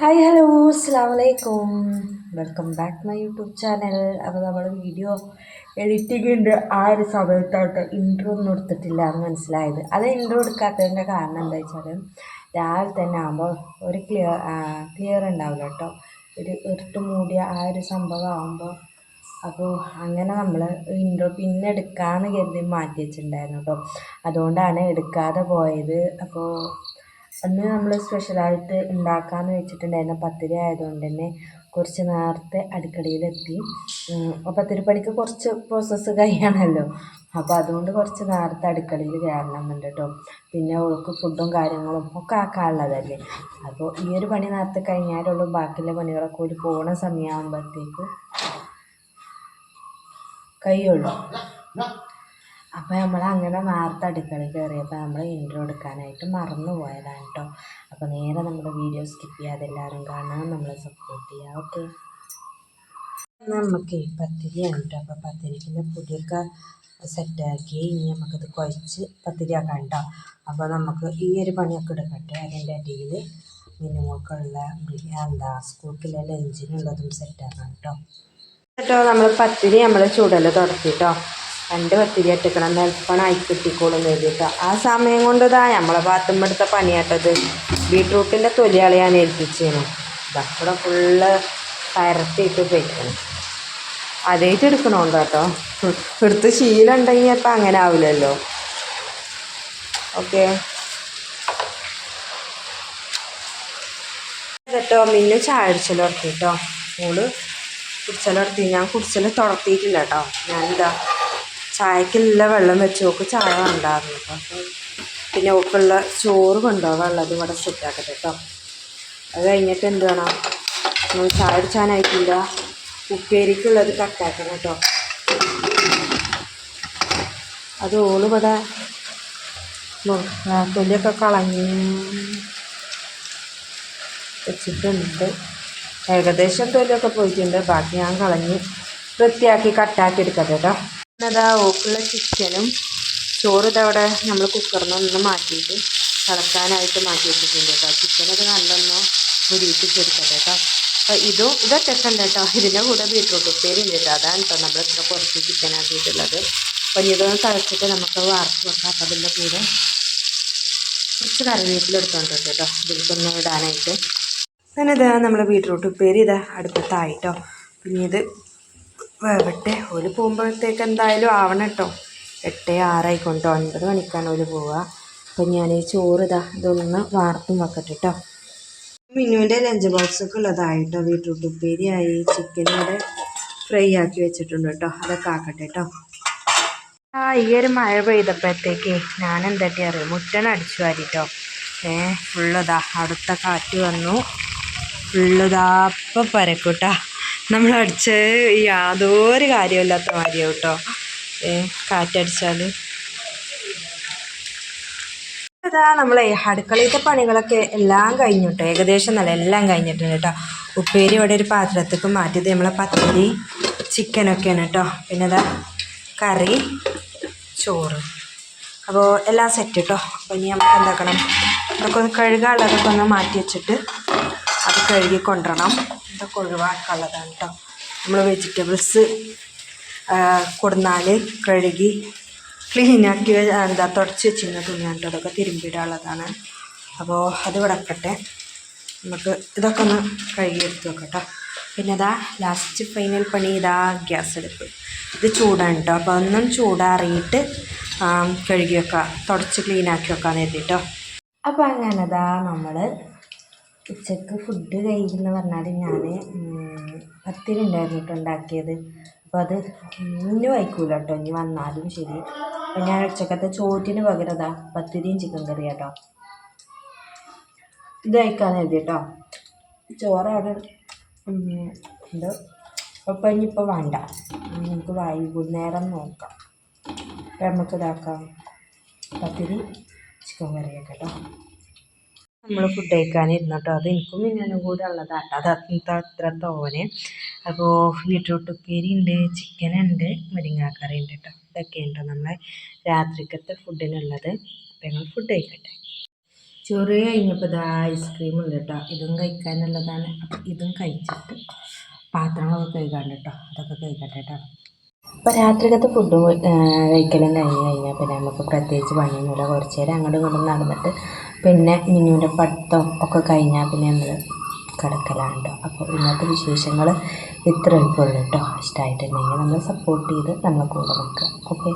Hi hello അസ്സാം വലൈക്കും welcome back my YouTube channel. അപ്പോൾ നമ്മൾ വീഡിയോ എഡിറ്റിങ്ങിന്റെ ആ ഒരു സമയത്തോട്ട് ഇൻട്രോ ഒന്നും എടുത്തിട്ടില്ല എന്ന് മനസ്സിലായത്. അത് ഇൻട്രോ എടുക്കാത്തതിന്റെ കാരണം എന്താ വെച്ചാൽ രാവിലെ തന്നെ ആകുമ്പോൾ ഒരു ക്ലിയർ ക്ലിയർ ഉണ്ടാവില്ല കേട്ടോ. ഒരു ഇരുട്ട് മൂടിയ ആ ഒരു സംഭവം ആകുമ്പോൾ അപ്പോൾ അങ്ങനെ നമ്മൾ ഇൻട്രോ പിന്നെ എടുക്കാമെന്ന് കരുതി മാറ്റി വെച്ചിട്ടുണ്ടായിരുന്നു കേട്ടോ. അതുകൊണ്ടാണ് എടുക്കാതെ പോയത്. അപ്പോൾ അന്ന് നമ്മൾ സ്പെഷ്യലായിട്ട് ഉണ്ടാക്കാമെന്ന് വെച്ചിട്ടുണ്ടായിരുന്ന. പത്തിരി ആയതുകൊണ്ട് തന്നെ കുറച്ച് നേരത്തെ അടുക്കളയിലെത്തി. പത്തിരി പണിക്ക് കുറച്ച് പ്രോസസ്സ് കഴിയാണല്ലോ. അപ്പോൾ അതുകൊണ്ട് കുറച്ച് നേരത്തെ അടുക്കളയിൽ കയറണമെന്നുണ്ട് കേട്ടോ പിന്നെ അവൾക്ക് ഫുഡും കാര്യങ്ങളും ഒക്കെ ആക്കാനുള്ളതല്ലേ. അപ്പോൾ ഈ ഒരു പണി നേരത്തെ കഴിഞ്ഞാലുള്ളൂ ബാക്കിയുള്ള പണികളൊക്കെ ഒരു പോണ സമയമാകുമ്പോഴത്തേക്ക് കഴിയുള്ളൂ. അപ്പോൾ നമ്മൾ അങ്ങനെ നേരത്തെ അടുക്കളയിൽ കയറിയപ്പോൾ നമ്മൾ ഇൻട്രോ എടുക്കാനായിട്ട് മറന്നു പോയതാണ് കേട്ടോ അപ്പോൾ നേരെ നമ്മുടെ വീഡിയോ സ്കിപ്പ് ചെയ്യാതെ എല്ലാവരും കാണാൻ നമ്മളെ സപ്പോർട്ട് ചെയ്യുക ഓക്കെ നമുക്ക് പത്തിരിയാണ് കേട്ടോ അപ്പോൾ പത്തിരിക്കുള്ള പൊടിയൊക്കെ സെറ്റാക്കി ഇനി നമുക്കത് കുഴച്ച് പത്തിരിയാക്കാം കേട്ടോ അപ്പോൾ നമുക്ക് ഈ ഒരു പണിയൊക്കെ എടുക്കട്ടെ അതിന്റെ അടിയിൽ മിനിമോക്കുള്ള എന്താ സ്കൂൾക്കുള്ള ലഞ്ചിനുള്ളതും സെറ്റാക്കാം കേട്ടോ കേട്ടോ നമ്മൾ പത്തിരി നമ്മൾ ചുടൽ തുടത്തി കേട്ടോ രണ്ട് പത്തിരി അറ്റക്കണം. നെൽപ്പണ ആയി കിട്ടിക്കോളും എഴുതിയിട്ട് ആ സമയം കൊണ്ട് ഇതാ നമ്മളെ ഭാഗത്തുമ്പടുത്ത പണിയാട്ടത്. ബീട്രൂട്ടിന്റെ തൊലിയാളെ ഞാൻ ഏൽപ്പിച്ചേനു. ഇവിടെ ഫുള്ള് പരത്തിയിട്ട് പോയിക്കണം അതേറ്റ് എടുക്കണോണ്ട് കേട്ടോ എടുത്ത് ശീലം ഉണ്ടെങ്കിൽ അപ്പം അങ്ങനെ ആവില്ലല്ലോ. ഓക്കെ. കേട്ടോ മിന്നു ചായ അടിച്ചല്ലോ ഉറക്കി കേട്ടോ മോൾ കുടിച്ചലർത്തി ഞാൻ കുടിച്ചൽ തുടർത്തിയിട്ടില്ല കേട്ടോ ഞാനിതാ ചായക്കുള്ള വെള്ളം വെച്ച് നോക്ക് ചായ വേണ്ടായിരുന്നു. അപ്പം പിന്നെ ഓക്കുള്ള ചോറ് കൊണ്ടുപോകാം വെള്ളം ഇവിടെ സെറ്റാക്കട്ടെ കേട്ടോ അത് കഴിഞ്ഞിട്ട് എന്ത് വേണം? നമ്മൾ ചായ അടിച്ചാനായിട്ടില്ല ഉപ്പേരിക്കുള്ളത് കട്ടാക്കണം കേട്ടോ അത് ഓളിവിടെ തൊലിയൊക്കെ കളഞ്ഞ് വെച്ചിട്ടുണ്ട്. ഏകദേശം തൊലിയൊക്കെ പോയിട്ടുണ്ട്. ബാക്കി ഞാൻ കളഞ്ഞ് വൃത്തിയാക്കി കട്ടാക്കി എടുക്കട്ടെ കേട്ടോ അതാ ഓക്കുള്ള ചിക്കനും ചോറ് ഇതവിടെ നമ്മൾ കുക്കറിൽ നിന്ന് മാറ്റിയിട്ട് തിളക്കാനായിട്ട് മാറ്റി വെച്ചിട്ടുണ്ട് കേട്ടോ. ചിക്കനൊക്കെ നല്ലൊന്ന് മുരിയിപ്പിച്ചെടുക്കട്ടെ കേട്ടോ. അപ്പോൾ ഇതും ഇതൊറ്റക്കല്ല കേട്ടോ. ഇതിന്റെ കൂടെ ബീട്രൂട്ട് ഉപ്പേരി ഉണ്ട് കേട്ടോ. അതാണ് കേട്ടോ നമ്മൾ ഇത്ര കുറച്ച് ചിക്കൻ ആക്കിയിട്ടുള്ളത്. അപ്പോൾ ഇതൊന്ന് തിളച്ചിട്ട് നമുക്ക് വറുത്ത് വെക്കാം. അപ്പോൾ അതിന്റെ കൂടെ കുറച്ച് കറിവേപ്പിലെടുത്തോണ്ട് കേട്ടോ. ഇതിലേക്കൊന്ന് ഇടാനായിട്ട്. അങ്ങനെ ഇതാ നമ്മൾ ബീട്രൂട്ട് ഉപ്പേരി ഇതാ അടുപ്പത്തായിട്ടോ പിന്നെ ഇത് വേവട്ടെ. ഓൽ പോകുമ്പോഴത്തേക്ക് എന്തായാലും ആവണം കേട്ടോ. എട്ട് ആറായിക്കൊണ്ടോ ഒൻപത് മണിക്കാണ് ഓൽ പോവുക. അപ്പം ഞാൻ ഈ ചോറ് ഇതാ ഇതൊന്ന് വാർത്തും വെക്കട്ടെ കേട്ടോ. മിന്നുവിന്റെ ലഞ്ച് ബോക്സൊക്കെ ഉള്ളതായിട്ടോ ബീട്രൂട്ട് ഉപ്പേരിയായി ചിക്കൻ ഫ്രൈ ആക്കി വെച്ചിട്ടുണ്ട് കേട്ടോ. അതൊക്കെ ആക്കട്ടെ കേട്ടോ. ആ ഈ ഒരു മഴ പെയ്തപ്പോഴത്തേക്ക് ഞാൻ എന്താട്ടി അറിയാം? മുറ്റൻ അടിച്ചു വാരിട്ടോ ഏ ഫുള്ളതാ അടുത്ത കാറ്റ് വന്നു. ഫുള്ളതാ അപ്പം പരക്കൂട്ടാ നമ്മൾ അടിച്ച യാതൊരു കാര്യമില്ലാത്ത മാതിരിയാവും കേട്ടോ കാറ്റടിച്ചാൽ നമ്മളെ അടുക്കളയിലത്തെ പണികളൊക്കെ എല്ലാം കഴിഞ്ഞു കേട്ടോ ഏകദേശം നല്ല എല്ലാം കഴിഞ്ഞിട്ടുണ്ട് കേട്ടോ. ഉപ്പേരി ഇവിടെ ഒരു പാത്രത്തേക്ക് മാറ്റിയത്. നമ്മളെ പത്തിരി ചിക്കനൊക്കെയാണ് കേട്ടോ. പിന്നെ അതാ കറി ചോറ്. അപ്പോൾ എല്ലാം സെറ്റ് കേട്ടോ. അപ്പോൾ ഇനി നമുക്ക് എന്താക്കണം? ഇതൊക്കെ ഒന്ന് കഴുകാനുള്ളതൊക്കെ ഒന്ന് മാറ്റി വെച്ചിട്ട് അത് കഴുകി കൊണ്ടുവരണം. ഇതൊക്കെ ഒഴിവാക്കാനുള്ളതാണ് കേട്ടോ നമ്മൾ വെജിറ്റബിൾസ് കൊടുന്നാൽ കഴുകി ക്ലീനാക്കി എന്താ തുടച്ച് വെച്ചിരുന്ന തുണിയാണ് കേട്ടോ അതൊക്കെ തിരുമ്പിടാനുള്ളതാണ്. അപ്പോൾ അത് കിടക്കട്ടെ നമുക്ക് ഇതൊക്കെ ഒന്ന് കഴുകി എടുത്ത് വെക്കട്ടോ. പിന്നെ അതാ ലാസ്റ്റ് ഫൈനൽ പണി ഇതാ ഗ്യാസ് എടുപ്പ് ഇത് ചൂടാണ് കേട്ടോ അപ്പോൾ ഒന്നും ചൂടാറിയിട്ട് കഴുകി വെക്കുക തുടച്ച് ക്ലീനാക്കി വെക്കാൻ എത്തിട്ടോ അപ്പോൾ അങ്ങനെ അതാ നമ്മൾ ഉച്ചയ്ക്ക് ഫുഡ് കഴിക്കുന്ന പറഞ്ഞാൽ ഞാൻ പത്തിരി ഉണ്ടായിരുന്നു ഉണ്ടാക്കിയത്. അപ്പോൾ അത് ഇനി വയ്ക്കൂല കേട്ടോ ഇനി വന്നാലും ശരി. അപ്പം ഞാൻ ഉച്ചക്കത്തെ ചോറ്റിന് പകരം അതാ പത്തിരിയും ചിക്കൻ കറി കേട്ടോ ഇത് കഴിക്കാൻ എഴുതി കേട്ടോ ചോറ് അവിടെ ഉണ്ട് അപ്പം ഇനിയിപ്പോൾ വേണ്ട. നമുക്ക് വൈകുന്നേരം നോക്കാം. നമുക്ക് ഇതാക്കാം പത്തിരി ചിക്കൻ കറിയൊക്കെ കേട്ടോ നമ്മൾ ഫുഡ് കഴിക്കാനിരുന്നു കേട്ടോ അത് എനിക്കും മിന്നാനും കൂടെ ഉള്ളതാണ് അത് അത്ര തോനെ. അപ്പോൾ ബീട്രൂട്ട് ഉപ്പേരി ഉണ്ട് ചിക്കൻ ഉണ്ട് മുരിങ്ങാക്കറി ഉണ്ട് കേട്ടോ ഇതൊക്കെ ഉണ്ടോ നമ്മളെ രാത്രിക്കത്തെ ഫുഡിനുള്ളത് അപ്പോൾ ഞങ്ങൾ ഫുഡ് കഴിക്കട്ടെ. ചോറ് കഴിഞ്ഞപ്പോൾ ഇതാ ഐസ്ക്രീം ഉണ്ട് കേട്ടോ ഇതും കഴിക്കാനുള്ളതാണ്. അപ്പം ഇതും കഴിച്ചിട്ട് പാത്രങ്ങളൊക്കെ കഴുകാണ്ട് കേട്ടോ അതൊക്കെ കഴിക്കട്ടെ കേട്ടോ അപ്പോൾ രാത്രിക്കത്തെ ഫുഡ് കഴിക്കലും കഴിഞ്ഞ് കഴിഞ്ഞാൽ പിന്നെ നമുക്ക് പ്രത്യേകിച്ച് പണിയൊന്നുമില്ല. കുറച്ച് നേരം അങ്ങോട്ടും ഇങ്ങോട്ടും നടന്നിട്ട് പിന്നെ മിനിയുടെ പഠിത്തം ഒക്കെ കഴിഞ്ഞാൽ പിന്നെ നമ്മൾ കിടക്കലാണ് കേട്ടോ അപ്പോൾ ഇന്നത്തെ വിശേഷങ്ങൾ ഇത്രയൊക്കെ ഉള്ളൂ കേട്ടോ. ഇഷ്ടമായിട്ടുണ്ടെങ്കിൽ നമ്മൾ സപ്പോർട്ട് ചെയ്ത് നമ്മളെ കൂടെ നിൽക്കുക ഓക്കെ